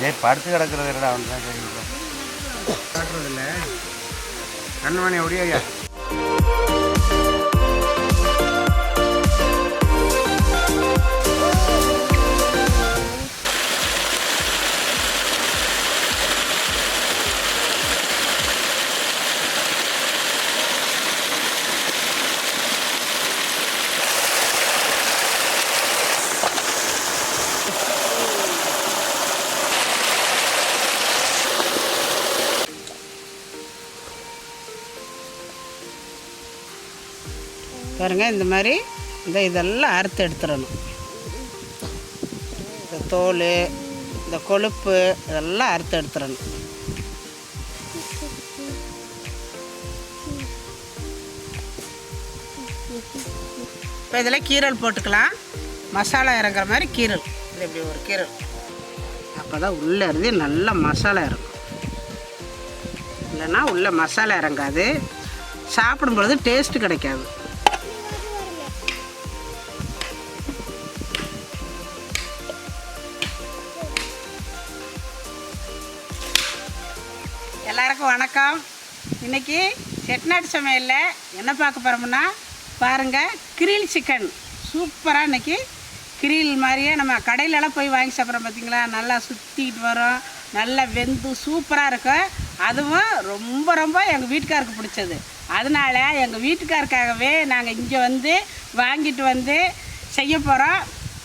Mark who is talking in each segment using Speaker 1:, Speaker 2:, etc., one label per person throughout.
Speaker 1: ஏய் படுத்து கிடக்குறது என்னடா அவன் தான் தெரியும்
Speaker 2: காட்டுறதில்ல கண்மணி ஐயா.
Speaker 3: பாருங்கள் இந்த மாதிரி இந்த இதெல்லாம் அறுத்து எடுத்துடணும். இந்த தோல் இந்த கொழுப்பு இதெல்லாம் அறுத்து எடுத்துடணும். இப்போ இதில் கீரல் போட்டுக்கலாம். மசாலா இறங்குற மாதிரி கீரல். இது இப்படி ஒரு கீரல். அப்போ தான் உள்ளே இருந்து நல்ல மசாலா இறங்கும். இல்லைன்னா உள்ளே மசாலா இறங்காது. சாப்பிடும்பொழுது டேஸ்ட்டு கிடைக்காது. இன்னைக்கு செட்நாட்டு சமையலில் என்ன பார்க்க போகிறோம்னா பாருங்கள் கிரில் சிக்கன் சூப்பராக இன்றைக்கி கிரில் மாதிரியே நம்ம கடையிலலாம் போய் வாங்கி சாப்பிட்றோம் பார்த்திங்களா நல்லா சுற்றிக்கிட்டு வரோம். நல்லா வெந்து சூப்பராக இருக்கும். அதுவும் ரொம்ப ரொம்ப எங்கள் வீட்டுக்காருக்கு பிடிச்சது. அதனால எங்கள் வீட்டுக்காருக்காகவே நாங்கள் இங்கே வந்து வாங்கிட்டு வந்து செய்ய போகிறோம்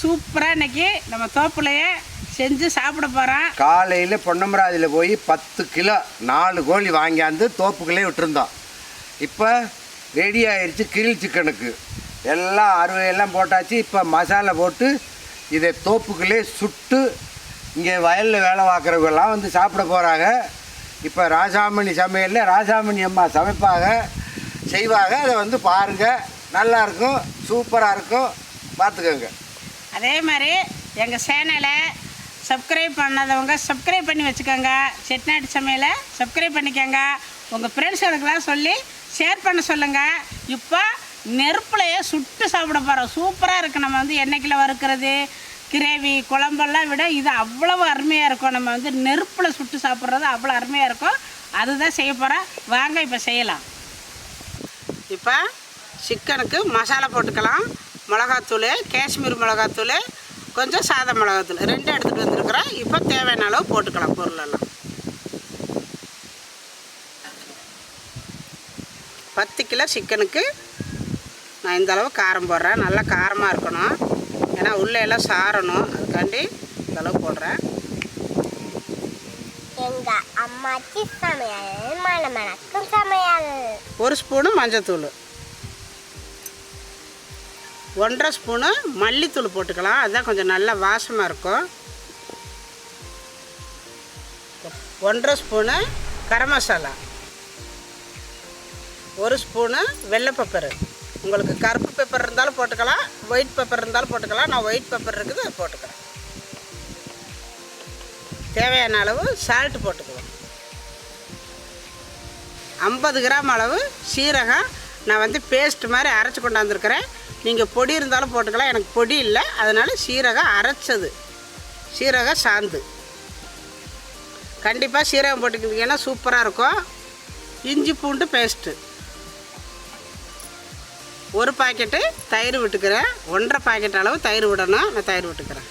Speaker 3: சூப்பராக இன்றைக்கி நம்ம தோப்புலையே செஞ்சு சாப்பிட போகிறோம்
Speaker 2: காலையில் பொன்னமராதியில் போய் பத்து கிலோ நாலு கோழி வாங்கியாந்து தோப்புக்குள்ளே விட்டுருந்தோம் இப்போ ரெடி ஆயிடுச்சு கிரில் சிக்கனுக்கு எல்லாம் அறுவையெல்லாம் போட்டாச்சு. இப்போ மசாலா போட்டு இதை தோப்புக்குள்ளே சுட்டு இங்கே வயலில் வேலை பார்க்குறவங்கெல்லாம் வந்து சாப்பிட போகிறாங்க இப்போ ராசாமணி சமையலில் ராசாமணி அம்மா சமைப்பாங்க. செய்வாங்க. அதை வந்து பாருங்கள் நல்லாயிருக்கும் சூப்பராக இருக்கும். பார்த்துக்கோங்க.
Speaker 3: அதே மாதிரி எங்கள் சேனலை சப்ஸ்கிரைப் பண்ணாதவங்க சப்ஸ்கிரைப் பண்ணி வச்சுக்கோங்க. செட்நாட்டு சமையலை சப்ஸ்கிரைப் பண்ணிக்கோங்க. உங்கள் ஃப்ரெண்ட்ஸுகளுக்கெல்லாம் சொல்லி ஷேர் பண்ண சொல்லுங்கள் இப்போ நெருப்புலையே சுட்டு சாப்பிட போகிறோம் சூப்பராக இருக்குது நம்ம வந்து எண்ணெய்க்கில் வறுக்கிறது கிரேவி குழம்பெல்லாம் விட இது அவ்வளவு அருமையாக இருக்கும். நம்ம வந்து நெருப்பில் சுட்டு சாப்பிட்றது அவ்வளோ அருமையாக இருக்கும். அதுதான் செய்ய போகிறோம் வாங்க இப்போ செய்யலாம். இப்போ சிக்கனுக்கு மசாலா போட்டுக்கலாம். மிளகாத்தூள் காஷ்மீர் மிளகாத்தூள் கொஞ்சம் சாதா மிளகாத்தூள் ரெண்டும் எடுத்துகிட்டு வந்திருக்கிறேன். இப்போ தேவையான அளவு போட்டுக்கலாம் பொருளெல்லாம். பத்து கிலோ சிக்கனுக்கு நான் இந்த அளவு காரம் போடுறேன். நல்லா காரமாக இருக்கணும். ஏன்னா உள்ளே எல்லாம் சாரணும். அதுக்காண்டி இந்த அளவு போடுறேன். ஒரு ஸ்பூனு மஞ்சத்தூள். ஒன்றரை ஸ்பூனு மல்லித்தூள் போட்டுக்கலாம். அதுதான் கொஞ்சம் நல்லா வாசமாக இருக்கும். ஒன்றரை ஸ்பூனு கரம் மசாலா. ஒரு ஸ்பூனு வெள்ளை பெப்பரு. உங்களுக்கு கருப்பு பெப்பர் இருந்தாலும் போட்டுக்கலாம். ஒயிட் பெப்பர் இருந்தாலும் போட்டுக்கலாம். நான் ஒயிட் பெப்பர் இருக்குது அது போட்டுக்கிறேன். தேவையான அளவு சால்ட் போட்டுக்குவோம் ஐம்பது கிராம் அளவு சீரகம். நான் வந்து பேஸ்ட் மாதிரி அரைச்சி கொண்டாந்துருக்கிறேன் நீங்கள் பொடி இருந்தாலும் போட்டுக்கலாம். எனக்கு பொடி இல்லை. அதனால் சீரகம் அரைச்சது. சீரகம் சாந்து. கண்டிப்பாக சீரகம் போட்டுக்கிட்டீங்கன்னா சூப்பராக இருக்கும். இஞ்சி பூண்டு பேஸ்ட்டு ஒரு பாக்கெட்டு தயிர் விட்டுக்கிறேன். ஒன்றரை பாக்கெட் அளவு தயிர் விடணும். நான் தயிர் விட்டுக்கிறேன்.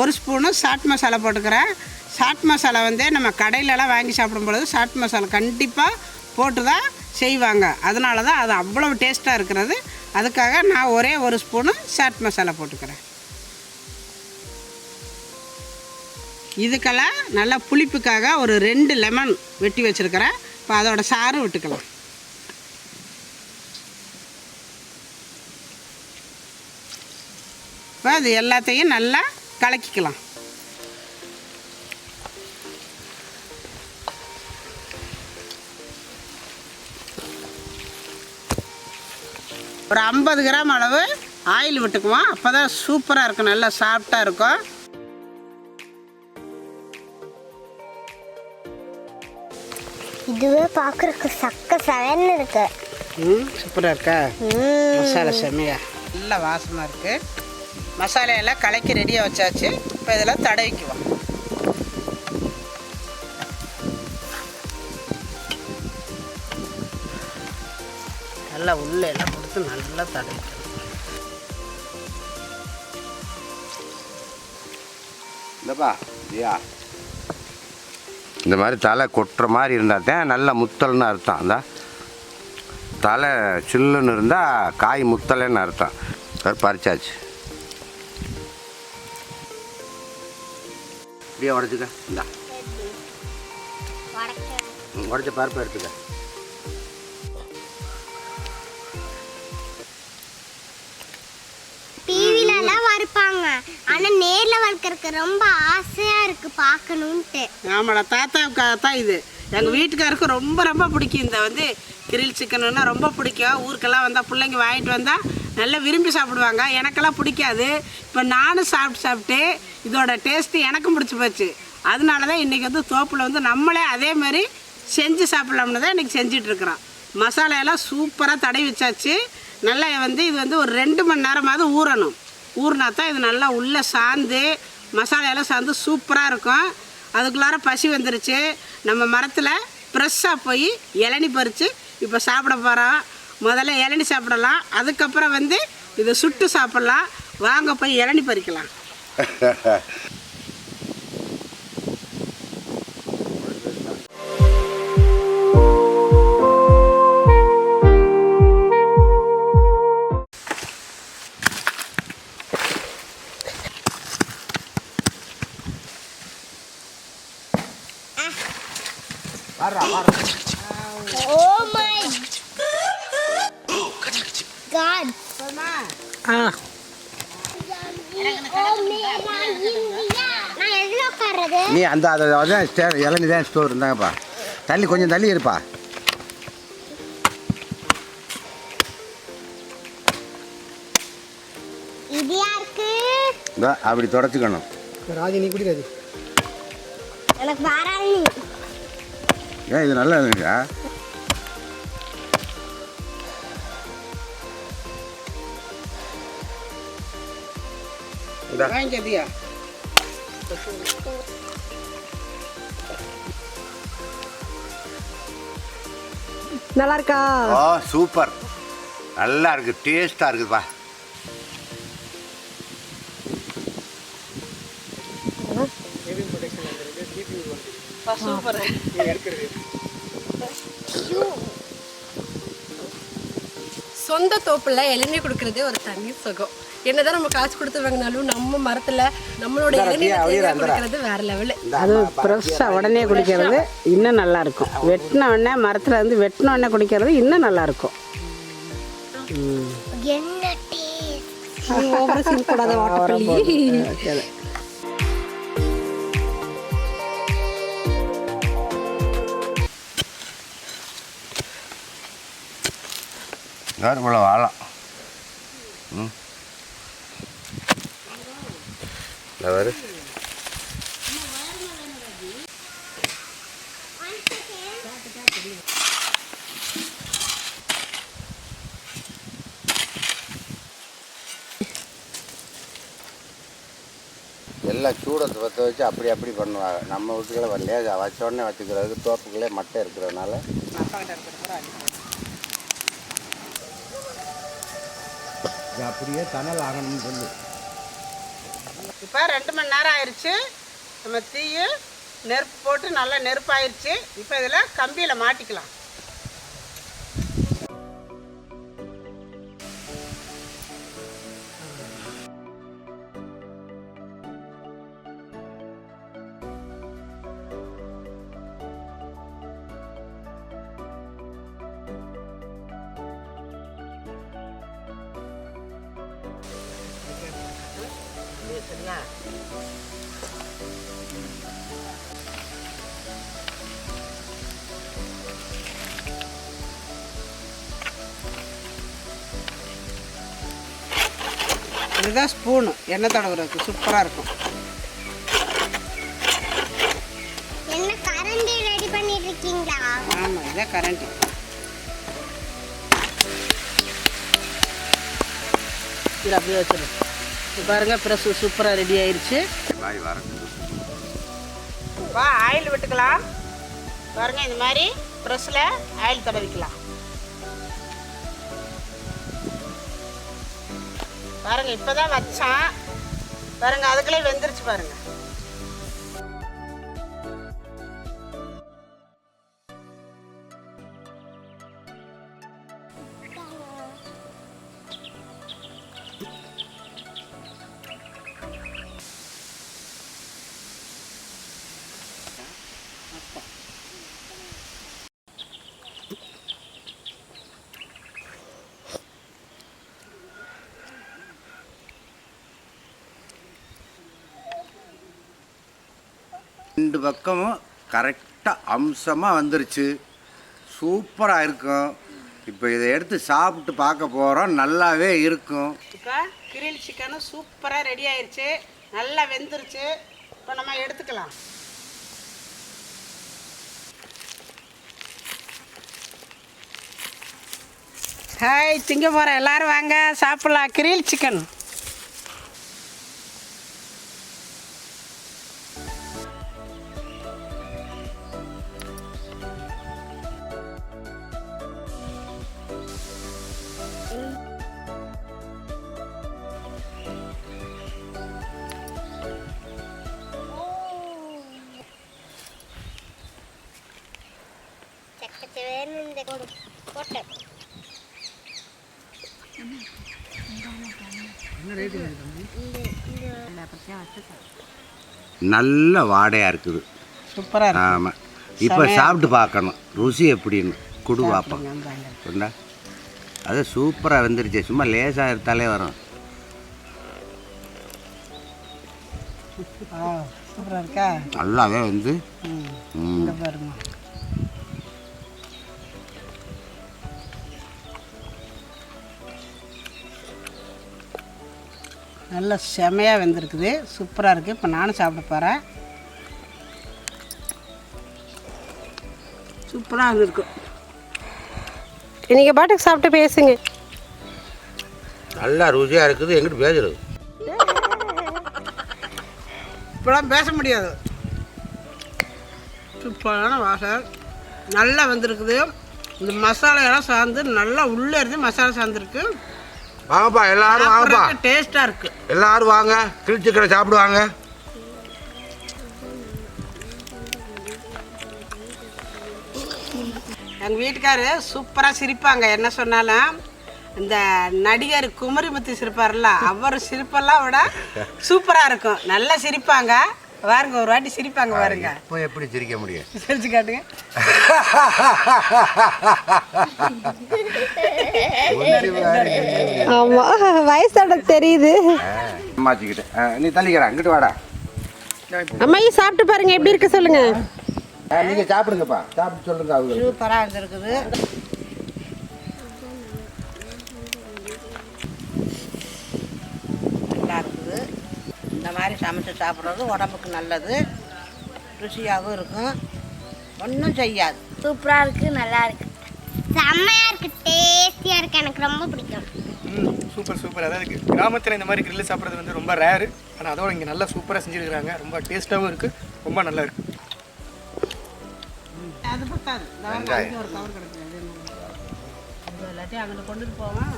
Speaker 3: ஒரு ஸ்பூனு சாட் மசாலா போட்டுக்கிறேன். சாட் மசாலா வந்து நம்ம கடையிலலாம் வாங்கி சாப்பிடும் பொழுது சாட் மசாலா கண்டிப்பாக போட்டு தான் செய்வாங்க. அதனால தான் அது அவ்வளவு டேஸ்ட்டாக இருக்கிறது. அதுக்காக நான் ஒரே ஒரு ஸ்பூனு சாட் மசாலா போட்டுக்கிறேன். இதுக்கெல்லாம் நல்லா புளிப்புக்காக ஒரு ரெண்டு லெமன் வெட்டி வச்சுருக்கிறேன். இப்போ அதோட சாறு விட்டுக்கலாம். இப்போ அது எல்லாத்தையும் நல்லா கலக்கிக்கலாம். ஒரு ஐம்பது கிராம் அளவு ஆயில் விட்டுக்குவோம். அப்போ தான் சூப்பராக இருக்கும். நல்லா சாஃப்டாக இருக்கும்.
Speaker 4: இதுவே பார்க்கறதுக்கு சக்க சவன்னு இருக்கு.
Speaker 3: ம் சூப்பராக இருக்கா. மசாலா செம்மையா. நல்ல வாசமாக இருக்குது மசாலையெல்லாம் கலக்கி ரெடியாக வச்சாச்சு. இப்போ இதில் தடவிக்குவோம். நல்லா உள்ள எல்லாம் கொடுத்து நல்லா தடவிக்கணும்
Speaker 2: இந்தப்பா இந்த மாதிரி தலை கொட்டுற மாதிரி இருந்தால் தான் நல்ல முத்தல்னு அர்த்தம். அந்த தலை சில்லுன்னு இருந்தால் காய் முத்தலைன்னு அர்த்தம். அது பறிச்சாச்சு. இப்படியே உடச்சிக்க. இந்தா. உடச்ச பருப்பு எடுத்துக்க.
Speaker 4: எல்லாம் ஆனா நேர்ல வளர்க்கறதுக்கு ரொம்ப ஆசையா இருக்கு பார்க்கணும்ட்டு.
Speaker 3: ஆமாடா தாத்தாவுக்காக தான் இது. எங்கள் வீட்டுக்காருக்கு ரொம்ப ரொம்ப பிடிக்கும் இந்த வந்து கிரில் சிக்கனுன்னா ரொம்ப பிடிக்கும். ஊருக்கெல்லாம் வந்தால் பிள்ளைங்க வாங்கிட்டு வந்தால் நல்லா விரும்பி சாப்பிடுவாங்க. எனக்கெல்லாம் பிடிக்காது. இப்போ நானும் சாப்பிட்டு சாப்பிட்டு இதோட டேஸ்ட்டு எனக்கும் பிடிச்சி போச்சு. அதனால தான் இன்றைக்கி வந்து தோப்பில் வந்து நம்மளே அதே மாதிரி செஞ்சு சாப்பிட்லாம்னு தான் இன்றைக்கி செஞ்சிட்ருக்குறோம் மசாலாயெல்லாம் சூப்பராக தடவி வச்சாச்சு. நல்லா வந்து இது வந்து ஒரு ரெண்டு மணி நேரமாவது ஊறணும். ஊறினா தான் இது நல்லா உள்ளே சாந்து மசாலா சாந்து சூப்பராக இருக்கும். அதுக்குள்ளார பசி வந்துருச்சு. நம்ம மரத்தில் ஃப்ரெஷ்ஷாக போய் இளநி பறித்து இப்போ சாப்பிட போகிறோம் முதல்ல இளநி சாப்பிடலாம். அதுக்கப்புறம் வந்து இதை சுட்டு சாப்பிட்லாம். வாங்க போய் இளநி பறிக்கலாம்.
Speaker 4: ஓ மை காட்
Speaker 3: ஆ.
Speaker 4: நான் எதுல உட்கார்றது?
Speaker 2: நீ அந்த அதை அதான் இளநி தான் ஸ்டோர் இருந்தாங்கப்பா. தள்ளி கொஞ்சம் தள்ளி இருப்பா.
Speaker 4: இது யாருக்கு?
Speaker 2: இதோ அப்படி தொடச்சிக்கணும்.
Speaker 4: எனக்கு
Speaker 2: ஏன் இது நல்லா
Speaker 3: வாங்கிக்கதியா?
Speaker 5: நல்லா இருக்கா
Speaker 2: சூப்பர். நல்லா இருக்கு டேஸ்ட்டாக இருக்குதுப்பா.
Speaker 3: சூப்பர்.
Speaker 5: சொந்த தோப்புல இளநீர் கொடுக்கறதே ஒரு தனி சுகம். என்னதான் நம்ம காசு கொடுத்து வாங்கினாலும் நம்ம மரத்துல நம்மளோட இளநீர் கொடுக்கறது வேற லெவலு
Speaker 3: அது ஃப்ரெஷ்ஷாக உடனே குடிக்கிறது இன்னும் நல்லா இருக்கும். வெட்டின உடனே மரத்தில் இருந்து வெட்டின உடனே குடிக்கிறது இன்னும் நல்லா இருக்கும்.
Speaker 4: என்ன
Speaker 5: ஓவரா சீன் போடாத சார்
Speaker 2: இவ்வளோ வாழலாம் ம். வரு எல்லாம் சூடத்தை பற்ற வச்சு அப்படி அப்படி பண்ணுவாங்க. நம்ம வீட்டுக்குள்ள வரலையா? வச்ச உடனே வச்சுக்கிறதுக்கு தோப்புக்குள்ளே மட்டை இருக்கிறதுனால. இது அப்படியே தணல் ஆகணும்னு சொல்லு.
Speaker 3: இப்போ ரெண்டு மணி நேரம் ஆயிடுச்சு நம்ம தீயும் நெருப்பு போட்டு நல்லா நெருப்பாயிருச்சு. இப்போ இதில் கம்பியில் மாட்டிக்கலாம். சரியா இதுதான் ஸ்பூனு. எண்ணெய் தடவுறதுக்கு சூப்பராக இருக்கும்.
Speaker 4: கரண்டி
Speaker 3: ஆமாம் இதான் கரண்ட்டு இது அப்படியே வச்சிரு. இப்போ பாருங்க ப்ரெஸ் சூப்பராக ரெடி ஆயிருச்சு.
Speaker 2: வாய் வரக்கூடாது
Speaker 3: இப்போ ஆயில் விட்டுக்கலாம். பாருங்க இந்த மாதிரி ப்ரெஸ்ஸில் ஆயில் தடவிக்கலாம். பாருங்க இப்போதான் வச்சான். பாருங்க அதுக்குள்ளே வெந்துருச்சு பாருங்க.
Speaker 2: ரெண்டு பக்கமும் கரெக்டாக அம்சமாக வந்துருச்சு. சூப்பராக இருக்கும். இப்போ இதை எடுத்து சாப்பிட்டு பார்க்க போகிறோம் நல்லாவே இருக்கும்.
Speaker 3: இப்போ கிரில் சிக்கனும் சூப்பராக ரெடி ஆயிடுச்சு நல்லா வெந்துருச்சு. இப்போ நம்ம எடுத்துக்கலாம். ஹாய் திங்க போகிற எல்லாரும் வாங்க. சாப்பிட்லாம். கிரில் சிக்கன்
Speaker 2: நல்ல வாடையாக இருக்குது.
Speaker 3: சூப்பராக
Speaker 2: ஆமாம் இப்போ சாப்பிட்டு பார்க்கணும். ருசி எப்படின்னு. குடு பார்ப்போம் அது சூப்பராக வந்துருச்சு. சும்மா லேசாக எடுத்தாலே வரும். நல்லாவே வந்து.
Speaker 3: நல்ல செமையாக வெந்திருக்குது. சூப்பராக இருக்குது இப்போ நானும் சாப்பிட போகிறேன் சூப்பராக வந்திருக்கு.
Speaker 5: நீங்கள் பாட்டுக்கு சாப்பிட்டு பேசுங்க.
Speaker 2: நல்லா ருசியாக இருக்குது. எங்கிட்ட பேசுறது?
Speaker 3: இப்போலாம் பேச முடியாது. சூப்பரான வாசல் நல்லா வந்திருக்குது. இந்த மசாலா எல்லாம் சார்ந்து நல்லா உள்ளே இருந்து மசாலா சார்ந்துருக்கு
Speaker 2: வாங்கப்பா எல்லாரும் வாங்கப்பா.
Speaker 3: டேஸ்ட்டாக இருக்குது
Speaker 2: எல்லாரும் வாங்க கிழிச்சிக்கடை சாப்பிடுவாங்க.
Speaker 3: எங்கள் வீட்டுக்காரு சூப்பராக சிரிப்பாங்க. என்ன சொன்னாலும் இந்த நடிகர் குமரிமுத்து சிரிப்பார்ல அவர் சிரிப்பெல்லாம் விட சூப்பராக இருக்கும். நல்லா சிரிப்பாங்க. பாருங்க ஒரு வாட்டி சிரிப்பாங்க பாருங்க.
Speaker 2: இப்போ எப்படி சிரிக்க முடியும்?
Speaker 3: சிரிச்சு காட்டுங்க.
Speaker 5: ஆமாம் வயசோட தெரியுது.
Speaker 2: மாற்றிக்கிட்டேன் நீ தள்ளிக்கிறா அங்கிட்டு வாடா.
Speaker 5: அம்மாயி சாப்பிட்டு பாருங்க எப்படி இருக்கு சொல்லுங்க.
Speaker 2: நீங்கள் சாப்பிடுங்கப்பா. சாப்பிட்டு சொல்லுங்க அவங்க
Speaker 3: சூப்பராக இருந்திருக்குது மாதிரி சமைச்சு சாப்பிட்றது உடம்புக்கு நல்லது. ருசியாகவும் இருக்கும். ஒன்றும் செய்யாது.
Speaker 4: சூப்பராக இருக்கு நல்லா இருக்கு. செம்மையா இருக்கு டேஸ்டியா இருக்கு. எனக்கு ரொம்ப பிடிக்கும்.
Speaker 6: ம் சூப்பர் சூப்பர். அதாவது கிராமத்தில் இந்த மாதிரி grill சாப்பிட்றது வந்து ரொம்ப ரேரு ஆனால் அதோட இங்கே நல்லா சூப்பராக செஞ்சுருக்காங்க ரொம்ப டேஸ்ட்டாகவும் இருக்குது ரொம்ப நல்லா இருக்கு.
Speaker 3: அது பத்தாது. ஒரு கவர் கிடக்குது எல்லாத்தையும் கொண்டுட்டு போவோம்.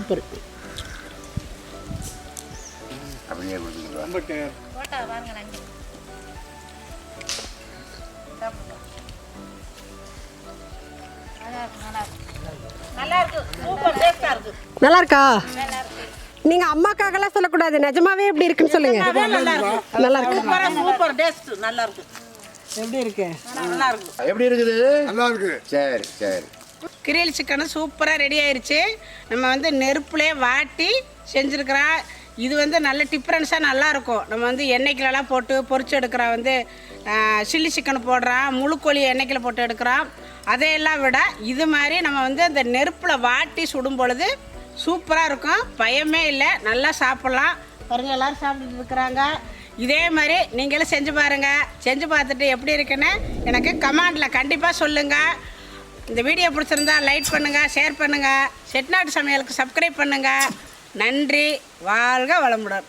Speaker 3: சூப்பர்.
Speaker 2: அப்படியே
Speaker 6: ரொம்ப
Speaker 3: நல்லா இருக்கு சூப்பர் டேஸ்டாக இருக்கு.
Speaker 5: நல்லா இருக்கா. நீங்க அம்மாக்காகலாம் சொல்லக்கூடாது. நிஜமாவே எப்படி இருக்குன்னு சொல்லுங்க. நல்லா இருக்கு.
Speaker 3: சூப்பர் டேஸ்ட் நல்லா இருக்கு. எப்படி இருக்கு? நல்லா இருக்கு.
Speaker 2: எப்படி இருக்குது? நல்லா இருக்கு. சரி சரி.
Speaker 3: கிரில் சிக்கனும் சூப்பராக ரெடி ஆயிடுச்சு நம்ம வந்து நெருப்புலேயே வாட்டி செஞ்சுருக்கிறோம் இது வந்து நல்ல டிஃப்ரென்ஸாக நல்லாயிருக்கும் நம்ம வந்து எண்ணெய்க்கிலலாம் போட்டு பொறிச்சு எடுக்கிற வந்து சில்லி சிக்கன் போடுறோம் முழுக்கோழி எண்ணெய்க்கில் போட்டு எடுக்கிறோம் அதையெல்லாம் விட இது மாதிரி நம்ம வந்து அந்த நெருப்பில் வாட்டி சுடும் பொழுது சூப்பராக இருக்கும். பயமே இல்லை. நல்லா சாப்பிட்லாம். பாருங்கள் எல்லோரும் சாப்பிட்டுட்டு இருக்கிறாங்க. இதே மாதிரி நீங்களும் செஞ்சு பாருங்கள் செஞ்சு பார்த்துட்டு எப்படி இருக்குன்னு எனக்கு கமாண்டில் கண்டிப்பாக சொல்லுங்கள் இந்த வீடியோ பிடிச்சிருந்தா லைக் பண்ணுங்கள் ஷேர் பண்ணுங்கள் செட்நாட்டு சமையலுக்கு சப்ஸ்கிரைப் பண்ணுங்கள் நன்றி வாழ்க வளமுடன்.